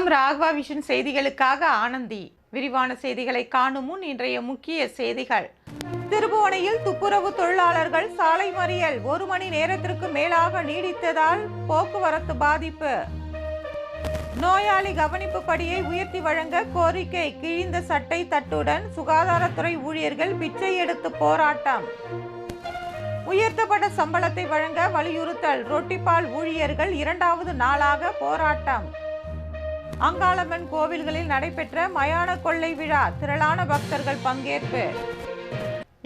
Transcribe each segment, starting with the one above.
வணக்கம் ராகவா விஷன் செய்திகளுக்காக ஆனந்தி. விரிவான செய்திகளை காணும் முன் இன்றைய முக்கிய செய்திகள். திருபுவனையில் துப்புரவு தொழிலாளர்கள் சாலை மறியல் ஒரு மணி நேரத்திற்கு மேலாக நீடித்ததால் போக்குவரத்து பாதிப்பு. நோயாளி கவனிப்பு படியை உயர்த்தி வழங்க கோரிக்கை. கிழிந்த சட்டை தட்டுடன் சுகாதாரத்துறை ஊழியர்கள் பிச்சை எடுத்து போராட்டம். உயர்த்தப்பட்ட சம்பளத்தை வழங்க வலியுறுத்தல். ரொட்டிப்பால் ஊழியர்கள் இரண்டாவது நாளாக போராட்டம். அங்காளம்மன் கோவில்களில் நடைபெற்ற மயான கொள்ளை விழா திரளான பக்தர்கள் பங்கேற்பு.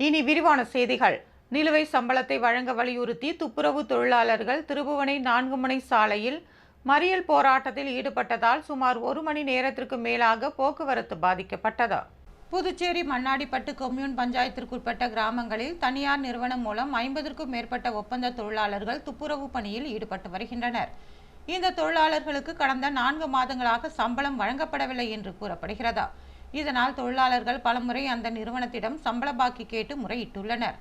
இனி விரிவான செய்திகள். நிலுவை சம்பளத்தை வழங்க வலியுறுத்தி துப்புரவு தொழிலாளர்கள் திருபுவனை நான்கு முனை சாலையில் மறியல் போராட்டத்தில் ஈடுபட்டதால் சுமார் ஒரு மணி நேரத்திற்கு மேலாக போக்குவரத்து பாதிக்கப்பட்டது. புதுச்சேரி மண்ணாடிப்பட்டு கொம்யூன் பஞ்சாயத்திற்குட்பட்ட கிராமங்களில் தனியார் நிறுவனம் மூலம் ஐம்பதற்கும் மேற்பட்ட ஒப்பந்த தொழிலாளர்கள் துப்புரவு பணியில் ஈடுபட்டு வருகின்றனர். இந்த தொழிலாளர்களுக்கு கடந்த நான்கு மாதங்களாக சம்பளம் வழங்கப்படவில்லை என்று கூறப்படுகிறதா? இதனால் தொழிலாளர்கள் பலமுறை அந்த நிறுவனத்திடம் சம்பள பாக்கி கேட்டு முறையிட்டுள்ளனர்.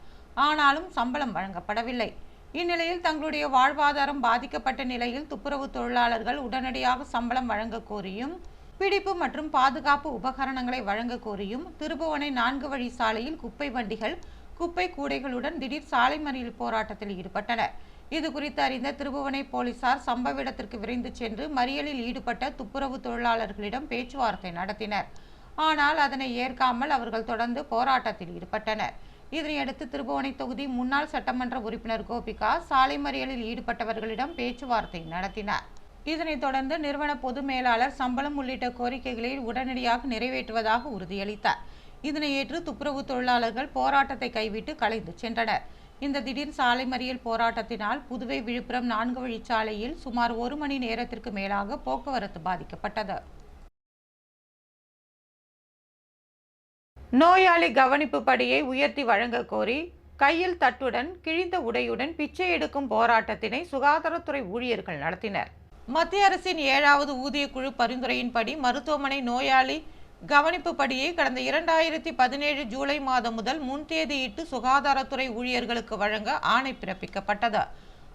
ஆனாலும் சம்பளம் வழங்கப்படவில்லை. இந்நிலையில் தங்களுடைய வாழ்வாதாரம் பாதிக்கப்பட்ட நிலையில் துப்புரவு தொழிலாளர்கள் உடனடியாக சம்பளம் வழங்க கோரியும் பிடிப்பு மற்றும் பாதுகாப்பு உபகரணங்களை வழங்க கோரியும் திருபுவனை நான்கு வழி சாலையில் குப்பை வண்டிகள் குப்பை கூடைகளுடன் திடீர் சாலை மறியல் போராட்டத்தில் ஈடுபட்டனர். இது குறித்து அறிந்த திருபுவனை போலீசார் சம்பவ இடத்திற்கு விரைந்து சென்று மறியலில் ஈடுபட்ட துப்புரவு தொழிலாளர்களிடம் பேச்சுவார்த்தை நடத்தினர். ஆனால் அதனை ஏற்காமல் அவர்கள் தொடர்ந்து போராட்டத்தில் ஈடுபட்டனர். இதனையடுத்து திருபுவனை தொகுதி முன்னாள் சட்டமன்ற உறுப்பினர் கோபிகா சாலை மறியலில் ஈடுபட்டவர்களிடம் பேச்சுவார்த்தை நடத்தினார். இதனைத் தொடர்ந்து நிறுவன பொது மேலாளர் சம்பளம் உள்ளிட்ட கோரிக்கைகளை உடனடியாக நிறைவேற்றுவதாக உறுதியளித்தார். இதனை ஏற்று துப்புரவு தொழிலாளர்கள் போராட்டத்தை கைவிட்டு கலைந்து சென்றனர். இந்த திடீர் சாலை மறியல் போராட்டத்தினால் புதுவை விழுப்புரம் நான்கு வழிச்சாலையில் சுமார் ஒரு மணி நேரத்திற்கு மேலாக போக்குவரத்து பாதிக்கப்பட்டது. நோயாளி கவனிப்பு படியை உயர்த்தி வழங்க கோரி கையில் தட்டுடன் கிழிந்த உடையுடன் பிச்சை எடுக்கும் போராட்டத்தினை சுகாதாரத்துறை ஊழியர்கள் நடத்தினர். மத்திய அரசின் ஏழாவது ஊதிய குழு பரிந்துரையின்படி மருத்துவமனை நோயாளி கவனிப்புப்படியே கடந்த இரண்டாயிரத்தி பதினேழு ஜூலை மாதம் முதல் முன்தேதியிட்டு சுகாதாரத்துறை ஊழியர்களுக்கு வழங்க ஆணை பிறப்பிக்கப்பட்டது.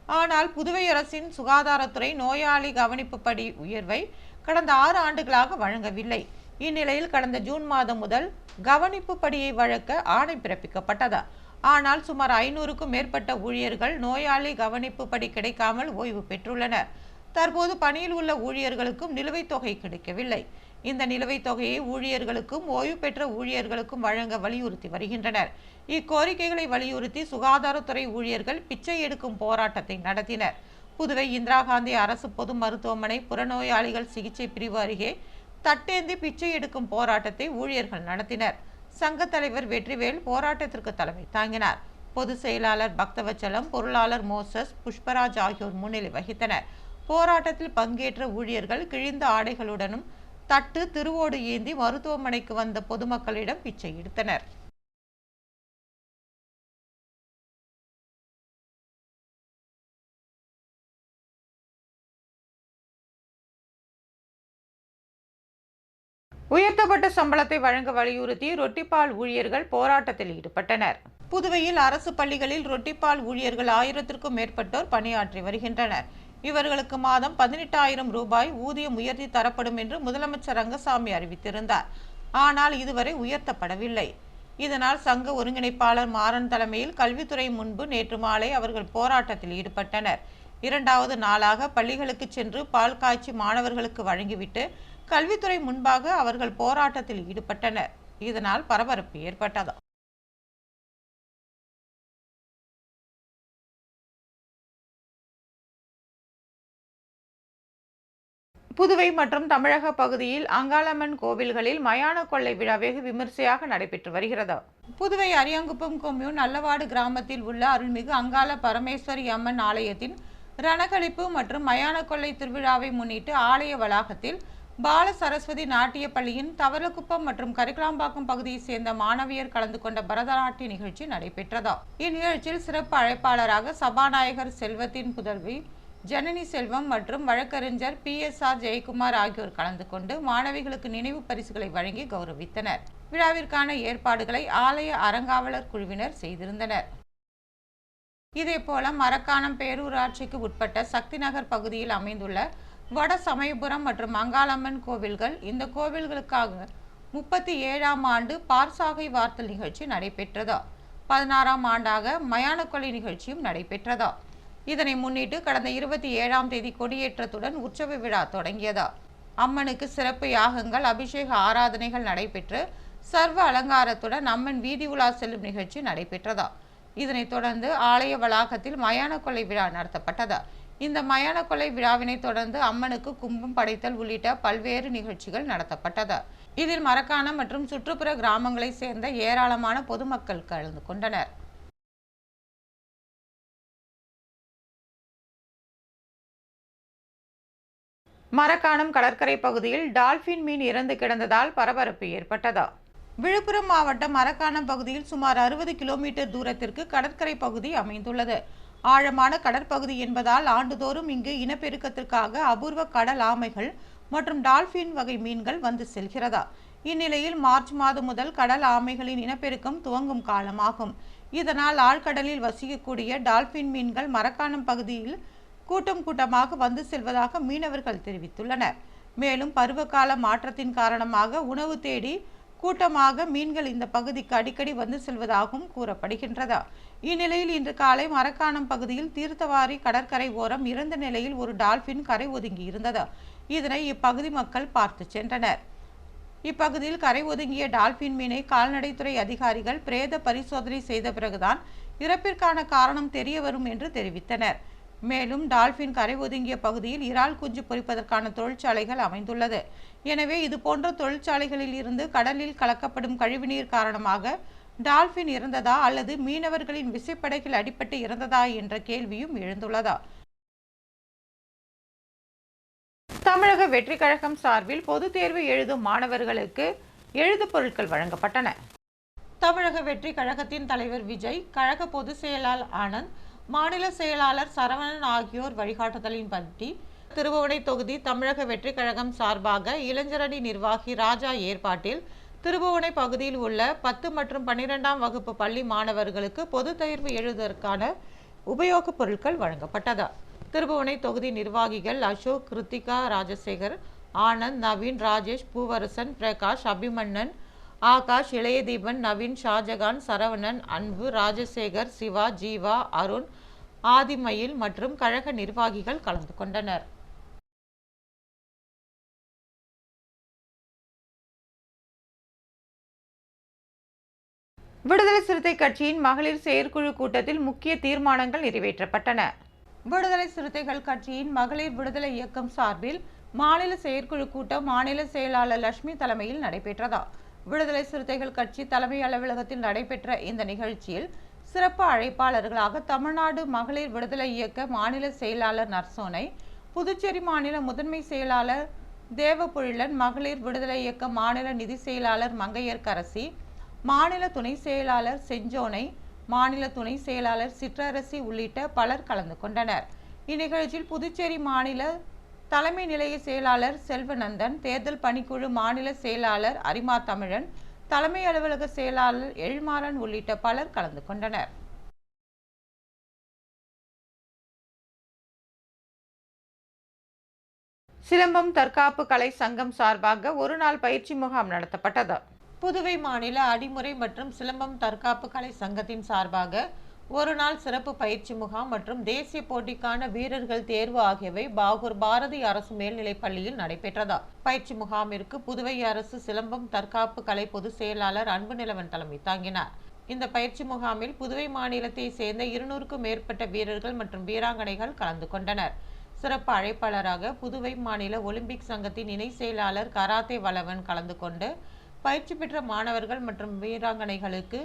ஆனால் புதுவை அரசின் சுகாதாரத்துறை நோயாளி கவனிப்புப்படி உயர்வை கடந்த ஆறு ஆண்டுகளாக வழங்கவில்லை. இந்நிலையில் கடந்த ஜூன் மாதம் முதல் கவனிப்பு படியை வழங்க ஆணை பிறப்பிக்கப்பட்டது. ஆனால் சுமார் ஐநூறுக்கும் மேற்பட்ட ஊழியர்கள் நோயாளி கவனிப்பு படி கிடைக்காமல் ஓய்வு பெற்றுள்ளனர். தற்போது பணியில் உள்ள ஊழியர்களுக்கும் நிலுவைத் தொகை கிடைக்கவில்லை. இந்த நிலுவைத் தொகையை ஊழியர்களுக்கும் ஓய்வு பெற்ற ஊழியர்களுக்கும் வழங்க வலியுறுத்தி வருகின்றனர். இக்கோரிக்கைகளை வலியுறுத்தி சுகாதாரத்துறை ஊழியர்கள் பிச்சை எடுக்கும் போராட்டத்தை நடத்தினர். புதுவை இந்திரா காந்தி அரசு பொது மருத்துவமனை புறநோயாளிகள் சிகிச்சை பிரிவு அருகே தட்டேந்தி பிச்சை எடுக்கும் போராட்டத்தை ஊழியர்கள் நடத்தினர். சங்க தலைவர் வெற்றிவேல் போராட்டத்திற்கு தலைமை தாங்கினார். பொதுச் செயலாளர் பக்தவச்சலம் பொருளாளர் மோசஸ் புஷ்பராஜ் ஆகியோர் முன்னிலை வகித்தனர். போராட்டத்தில் பங்கேற்ற ஊழியர்கள் கிழிந்த ஆடைகளுடனும் தட்டு திருவோடு ஏந்தி மருத்துவமனைக்கு வந்த பொதுமக்களிடம் பிச்சை எடுத்தனர். உயர்த்தப்பட்ட சம்பளத்தை வழங்க வலியுறுத்தி ரொட்டிப்பால் ஊழியர்கள் போராட்டத்தில் ஈடுபட்டனர். புதுவையில் அரசு பள்ளிகளில் ரொட்டிப்பால் ஊழியர்கள் ஆயிரத்திற்கும் மேற்பட்டோர் பணியாற்றி வருகின்றனர். இவர்களுக்கு மாதம் பதினெட்டாயிரம் ரூபாய் ஊதியம் உயர்த்தி தரப்படும் என்று முதலமைச்சர் ரங்கசாமி அறிவித்திருந்தார். ஆனால் இதுவரை உயர்த்தப்படவில்லை. இதனால் சங்க ஒருங்கிணைப்பாளர் மாறன் தலைமையில் கல்வித்துறை முன்பு நேற்று மாலை அவர்கள் போராட்டத்தில் ஈடுபட்டனர். இரண்டாவது நாளாக பள்ளிகளுக்கு சென்று பால் காய்ச்சி மாணவர்களுக்கு வழங்கிவிட்டு கல்வித்துறை முன்பாக அவர்கள் போராட்டத்தில் ஈடுபட்டனர். இதனால் பரபரப்பு ஏற்பட்டது. புதுவை மற்றும் தமிழக பகுதியில் அங்காளம்மன் கோவில்களில் மயான கொள்ளை விழா வெகு விமர்சையாக நடைபெற்று வருகிறது. புதுவை அரியாங்குப்பம் கொம்யூன் நல்லவாடு கிராமத்தில் உள்ள அருள்மிகு அங்காள பரமேஸ்வரி அம்மன் ஆலயத்தின் ரணகளிப்பு மற்றும் மயான கொள்ளை திருவிழாவை முன்னிட்டு ஆலய வளாகத்தில் பால சரஸ்வதி நாட்டிய பள்ளியின் தவளக்குப்பம் மற்றும் கரிக்கலாம்பாக்கம் பகுதியைச் சேர்ந்த மாணவியர் கலந்து கொண்ட பரதநாட்டிய நிகழ்ச்சி நடைபெற்றதா. இந்நிகழ்ச்சியில் சிறப்பு அழைப்பாளராக சபாநாயகர் செல்வத்தின் புதல்வி ஜனனி செல்வம் மற்றும் வழக்கறிஞர் பி எஸ் ஆர் ஜெயக்குமார் ஆகியோர் கலந்து கொண்டு மாணவிகளுக்கு நினைவு பரிசுகளை வழங்கி கௌரவித்தனர். விழாவிற்கான ஏற்பாடுகளை ஆலய அறங்காவலர் குழுவினர் செய்திருந்தனர். இதேபோல மரக்காணம் பேரூராட்சிக்கு உட்பட்ட சக்தி நகர் பகுதியில் அமைந்துள்ள வட சமயபுரம் மற்றும் மங்காளம்மன் கோவில்கள் இந்த கோவில்களுக்காக முப்பத்தி ஏழாம் ஆண்டு பார்சாகை வார்த்தல் நிகழ்ச்சி நடைபெற்றதா. பதினாறாம் ஆண்டாக மயான கொலை நிகழ்ச்சியும் நடைபெற்றதா. இதனை முன்னிட்டு கடந்த இருபத்தி ஏழாம் தேதி கொடியேற்றத்துடன் உற்சவ விழா தொடங்கியதா. அம்மனுக்கு சிறப்பு யாகங்கள் அபிஷேக ஆராதனைகள் நடைபெற்று சர்வ அலங்காரத்துடன் அம்மன் வீதி உலா செல்லும் நிகழ்ச்சி நடைபெற்றதா. இதனைத் தொடர்ந்து ஆலய வளாகத்தில் மயான கொலை விழா நடத்தப்பட்டதா. இந்த மயான கொலை விழாவினை தொடர்ந்து அம்மனுக்கு கும்பம் படைத்தல் உள்ளிட்ட பல்வேறு நிகழ்ச்சிகள் நடத்தப்பட்டது. இதில் மரக்காணம் மற்றும் சுற்றுப்புற கிராமங்களைச் சேர்ந்த ஏராளமான பொதுமக்கள் கலந்து கொண்டனர். மரக்காணம் கடற்கரை பகுதியில் டால்பின் மீன் இறந்து கிடந்ததால் பரபரப்பு ஏற்பட்டதா. விழுப்புரம் மாவட்டம் மரக்காணம் பகுதியில் சுமார் அறுபது கிலோமீட்டர் தூரத்திற்கு கடற்கரை பகுதி அமைந்துள்ளது. ஆழமான கடற்பகுதி என்பதால் ஆண்டுதோறும் இங்கு இனப்பெருக்கத்திற்காக அபூர்வ கடல் ஆமைகள் மற்றும் டால்பின் வகை மீன்கள் வந்து செல்கிறதா. இந்நிலையில் மார்ச் மாதம் முதல் கடல் ஆமைகளின் இனப்பெருக்கம் துவங்கும் காலமாகும். இதனால் ஆழ்கடலில் வசிக்கக்கூடிய டால்பின் மீன்கள் மரக்காணம் பகுதியில் கூட்டம் கூட்டமாக வந்து செல்வதாக மீனவர்கள் தெரிவித்துள்ளனர். மேலும் பருவகால மாற்றத்தின் காரணமாக உணவு தேடி கூட்டமாக மீன்கள் இந்த பகுதிக்கு அடிக்கடி வந்து செல்வதாகவும் கூறப்படுகின்றதா. இந்நிலையில் இன்று காலை மரக்காணம் பகுதியில் தீர்த்தவாரி கடற்கரை ஓரம் இறந்த நிலையில் ஒரு டால்பின் கரை ஒதுங்கி இருந்தது இதனை இப்பகுதி மக்கள் பார்த்து சென்றனர். இப்பகுதியில் கரை ஒதுங்கிய டால்பின் மீனை கால்நடைத்துறை அதிகாரிகள் பிரேத பரிசோதனை செய்த பிறகுதான் இறப்பிற்கான காரணம் தெரிய வரும் என்று தெரிவித்தனர். மேலும் டால்பின் கரை ஒதுங்கிய பகுதியில் இறால் குஞ்சு பொறிப்பதற்கான தொழிற்சாலைகள் அமைந்துள்ளது. எனவே இதுபோன்ற தொழிற்சாலைகளில் இருந்து கடலில் கலக்கப்படும் கழிவுநீர் காரணமாக டால்பின் இறந்ததா அல்லது மீனவர்களின் விசைப்படைகள் அடிபட்டு இறந்ததா என்ற கேள்வியும் எழுந்துள்ளதா? தமிழக வெற்றிக் கழகம் சார்பில் பொதுத் தேர்வு எழுதும் மாணவர்களுக்கு எழுது பொருட்கள் வழங்கப்பட்டன. தமிழக வெற்றி கழகத்தின் தலைவர் விஜய் கழக பொதுச் செயலாளர் ஆனந்த் மாநில செயலாளர் சரவணன் ஆகியோர் வழிகாட்டுதலின்படி திருபுவனை தொகுதி தமிழக வெற்றி கழகம் சார்பாக இளைஞரணி நிர்வாகி ராஜா ஏற்பாட்டில் திருபுவனை பகுதியில் உள்ள பத்து மற்றும் பன்னிரெண்டாம் வகுப்பு பள்ளி மாணவர்களுக்கு பொதுத் தேர்வு எழுதுவதற்கான உபயோகப் பொருட்கள் வழங்கப்பட்டது. திருபுவனை தொகுதி நிர்வாகிகள் அசோக் கிருத்திகா ராஜசேகர் ஆனந்த் நவீன் ராஜேஷ் பூவரசன் பிரகாஷ் அபிமன்னன் ஆகாஷ் இளையதீபன் நவீன் ஷாஜகான் சரவணன் அன்பு ராஜசேகர் சிவா ஜீவா அருண் ஆதிமயில் மற்றும் கழக நிர்வாகிகள் கலந்து கொண்டனர். விடுதலை சிறுத்தை கட்சியின் மகளிர் செயற்குழு கூட்டத்தில் முக்கிய தீர்மானங்கள் நிறைவேற்றப்பட்டன. விடுதலை சிறுத்தைகள் கட்சியின் மகளிர் விடுதலை இயக்கம் சார்பில் மாநில செயற்குழு கூட்டம் மாநில செயலாளர் லட்சுமி தலைமையில் நடைபெற்றதா? விடுதலை சிறுத்தைகள் கட்சி தலைமை அலுவலகத்தில் நடைபெற்ற இந்த நிகழ்ச்சியில் சிறப்பு அழைப்பாளர்களாக தமிழ்நாடு மகளிர் விடுதலை இயக்க மாநில செயலாளர் நர்சோனை புதுச்சேரி மாநில முதன்மை செயலாளர் தேவபொழிலன் மகளிர் விடுதலை இயக்க மாநில நிதி செயலாளர் மங்கையர்கரசி மாநில துணை செயலாளர் செஞ்சோனை மாநில துணை செயலாளர் சிற்றரசி உள்ளிட்ட பலர் கலந்து கொண்டனர். இந்நிகழ்ச்சியில் புதுச்சேரி மாநில தலைமை நிலைய செயலாளர் செல்வநந்தன் தேர்தல் பணிக்குழு மாநில செயலாளர் அரிமா தமிழன் தலைமை அலுவலக செயலாளர் எழில்மாறன் உள்ளிட்ட பலர் கலந்து கொண்டனர். சிலம்பம் தற்காப்பு கலை சங்கம் சார்பாக ஒரு நாள் பயிற்சி முகாம் நடத்தப்பட்டது. புதுவை மாநில அடிமுறை மற்றும் சிலம்பம் தற்காப்பு கலை சங்கத்தின் சார்பாக ஒரு நாள் சிறப்பு பயிற்சி முகாம் மற்றும் தேசிய போட்டிக்கான வீரர்கள் தேர்வு ஆகியவை பாகூர் பாரதி அரசு மேல்நிலைப் பள்ளியில் நடைபெற்றதா? பயிற்சி முகாமிற்கு புதுவை அரசு சிலம்பம் தற்காப்பு கலை பொதுச் செயலாளர் அன்பு நிலவன் தலைமை தாங்கினார். இந்த பயிற்சி முகாமில் புதுவை மாநிலத்தை சேர்ந்த இருநூறுக்கும் மேற்பட்ட வீரர்கள் மற்றும் வீராங்கனைகள் கலந்து கொண்டனர். சிறப்பு அழைப்பாளராக புதுவை மாநில ஒலிம்பிக் சங்கத்தின் இணை செயலாளர் கராத்தே வளவன் கலந்து கொண்டு பயிற்சி பெற்ற மாணவர்கள் மற்றும் வீராங்கனைகளுக்கு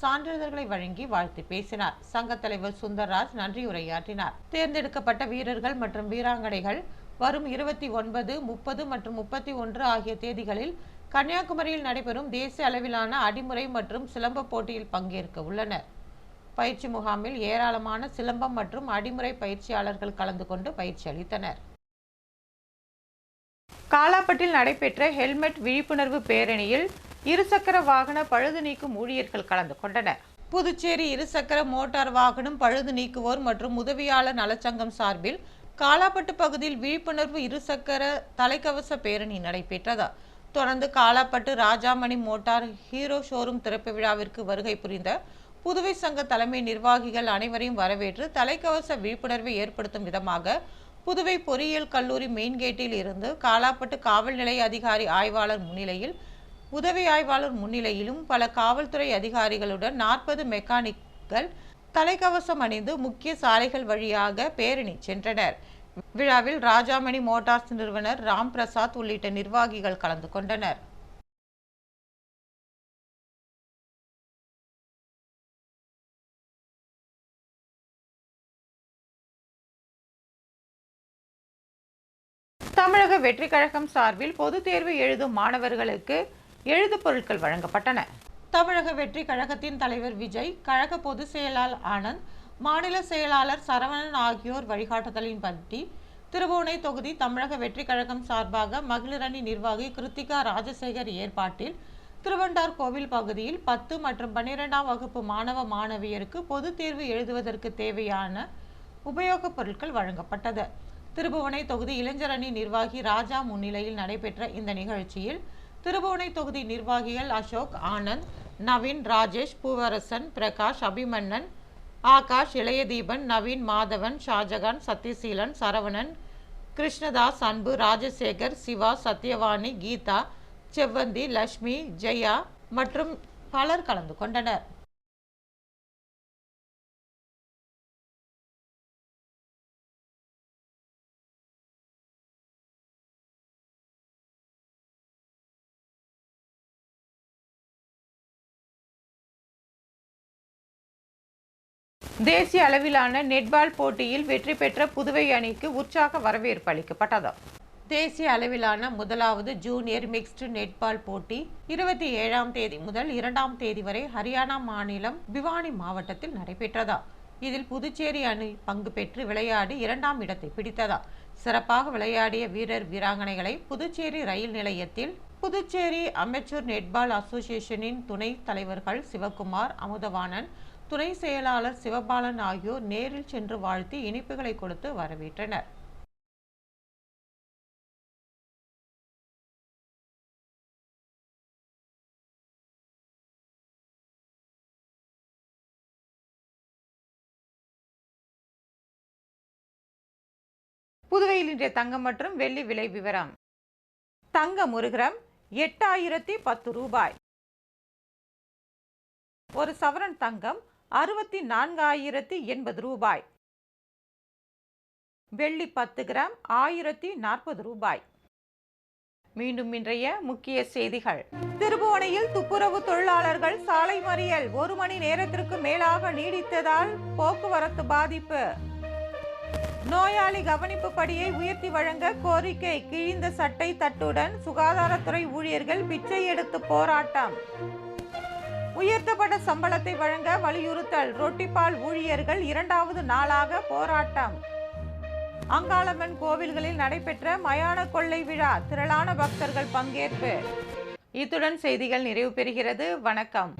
சான்றிதழ்களை வழங்கி வாழ்த்து பேசினார். சங்க தலைவர் சுந்தர்ராஜ் நன்றி உரையாற்றினார். தேர்ந்தெடுக்கப்பட்ட வீரர்கள் மற்றும் வீராங்கனைகள் வரும் இருபத்தி ஒன்பது முப்பது மற்றும் முப்பத்தி ஒன்று ஆகிய தேதிகளில் கன்னியாகுமரியில் நடைபெறும் தேசிய அளவிலான அடிமுறை மற்றும் சிலம்ப போட்டியில் பங்கேற்க உள்ளனர். பயிற்சி முகாமில் ஏராளமான சிலம்பம் மற்றும் அடிமுறை பயிற்சியாளர்கள் கலந்து கொண்டு பயிற்சி அளித்தனர். காலாப்பட்டில் நடைபெற்ற ஹெல்மெட் விழிப்புணர்வு பேரணியில் இருசக்கர வாகன பழுது நீக்கும் ஊழியர்கள் கலந்து கொண்டனர். புதுச்சேரி இருசக்கர மோட்டார் வாகனம் பழுது நீக்குவோர் மற்றும் உதவியாளர் நலச்சங்கம் சார்பில் காலாப்பட்டு பகுதியில் விழிப்புணர்வு இருசக்கர தலைக்கவச பேரணி நடைபெற்றது. தொடர்ந்து Kalapattu Rajamani motor Hero showroom திறப்பு விழாவிற்கு வருகை புரிந்த புதுவை சங்க தலைமை நிர்வாகிகள் அனைவரையும் வரவேற்று தலைக்கவச விழிப்புணர்வை ஏற்படுத்தும் விதமாக புதுவை பொறியியல் கல்லூரி மெயின் கேட்டில் இருந்து காலாப்பட்டு காவல் நிலைய அதிகாரி ஆய்வாளர் முன்னிலையில் உதவி ஆய்வாளர் முன்னிலையிலும் பல காவல்துறை அதிகாரிகளுடன் நாற்பது மெக்கானிக்கள் தலைக்கவசம் அணிந்து முக்கிய சாலைகள் வழியாக பேரணி சென்றனர். விழாவில் ராஜாமணி மோட்டார்ஸ் நிறுவனர் ராம் பிரசாத் உள்ளிட்ட நிர்வாகிகள் கலந்து கொண்டனர். தமிழக வெற்றி கழகம் சார்பில் பொதுத் தேர்வு எழுதும் மாணவர்களுக்கு எழுது பொருட்கள் வழங்கப்பட்டன. தமிழக வெற்றி கழகத்தின் தலைவர் விஜய் கழக பொதுச் செயலாளர் ஆனந்த் மாநில செயலாளர் சரவணன் ஆகியோர் வழிகாட்டுதலின்படி திருபுவனை தொகுதி தமிழக வெற்றி கழகம் சார்பாக மகளிரணி நிர்வாகி கிருத்திகா ராஜசேகர் ஏற்பாட்டில் திருவண்டார் கோவில் பகுதியில் பத்து மற்றும் பன்னிரெண்டாம் வகுப்பு மாணவ மாணவியருக்கு பொது தேர்வு எழுதுவதற்கு தேவையான உபயோகப் பொருட்கள் வழங்கப்பட்டது. திருபுவனை தொகுதி இளைஞரணி நிர்வாகி ராஜா முன்னிலையில் நடைபெற்ற இந்த நிகழ்ச்சியில் திருபுவனை தொகுதி நிர்வாகிகள் அசோக் ஆனந்த் நவீன் ராஜேஷ் பூவரசன் பிரகாஷ் அபிமன்னன் ஆகாஷ் இளையதீபன் நவீன் மாதவன் ஷாஜகான் சத்யசீலன் சரவணன் கிருஷ்ணதாஸ் அன்பு ராஜசேகர் சிவா சத்யவாணி கீதா செவ்வந்தி லக்ஷ்மி ஜெயா மற்றும் பலர் கலந்து கொண்டனர். தேசிய அளவிலான நெட்பால் போட்டியில் வெற்றி பெற்ற புதுவை அணிக்கு உற்சாக வரவேற்பு அளிக்கப்பட்டது. தேசிய அளவிலான முதலாவது ஜூனியர் மிக்ஸ்டு நெட்பால் போட்டி இருபத்தி ஏழாம் தேதி முதல் இரண்டாம் தேதி வரை ஹரியானா மாநிலம் பிவானி மாவட்டத்தில் நடைபெற்றதா. இதில் புதுச்சேரி அணி பங்கு பெற்று விளையாடி இரண்டாம் இடத்தை பிடித்ததா. சிறப்பாக விளையாடிய வீரர் வீராங்கனைகளை புதுச்சேரி ரயில் நிலையத்தில் புதுச்சேரி அமெச்சூர் நெட்பால் அசோசியேஷனின் துணைத் தலைவர்கள் சிவகுமார் அமுதவாணன் துணை செயலாளர் சிவபாலன் ஆகியோர் நேரில் சென்று வாழ்த்தி இனிப்புகளை கொடுத்து வரவேற்றனர். புதுவையில் இன்றைய தங்கம் மற்றும் வெள்ளி விலை விவரம். தங்கம் ஒரு கிராம் எட்டாயிரத்தி பத்து ரூபாய். ஒரு சவரன் தங்கம் அறுபத்தி நான்காயிரத்தி எண்பது ரூபாய். வெள்ளி பத்து கிராம் ஆயிரத்தி நாற்பது ரூபாய். மீண்டும் இன்றைய முக்கிய செய்திகள். திருபுவனையில் துப்புரவு தொழிலாளர்கள் சாலை மறியல் ஒரு மணி நேரத்திற்கு மேலாக நீடித்ததால் போக்குவரத்து பாதிப்பு. நோயாளி கவனிப்பு படியை உயர்த்தி வழங்க கோரிக்கை கிழிந்த சட்டை தட்டுடன் சுகாதாரத்துறை ஊழியர்கள் பிச்சை எடுத்து போராட்டம். உயர்த்தப்பட்ட சம்பளத்தை வழங்க வலியுறுத்தல். ரொட்டிப்பால் ஊழியர்கள் இரண்டாவது நாளாக போராட்டம். அங்காளம்மன் கோவில்களில் நடைபெற்ற மயான கொள்ளை விழா திரளான பக்தர்கள் பங்கேற்பு. இத்துடன் செய்திகள் நிறைவு பெறுகிறது. வணக்கம்.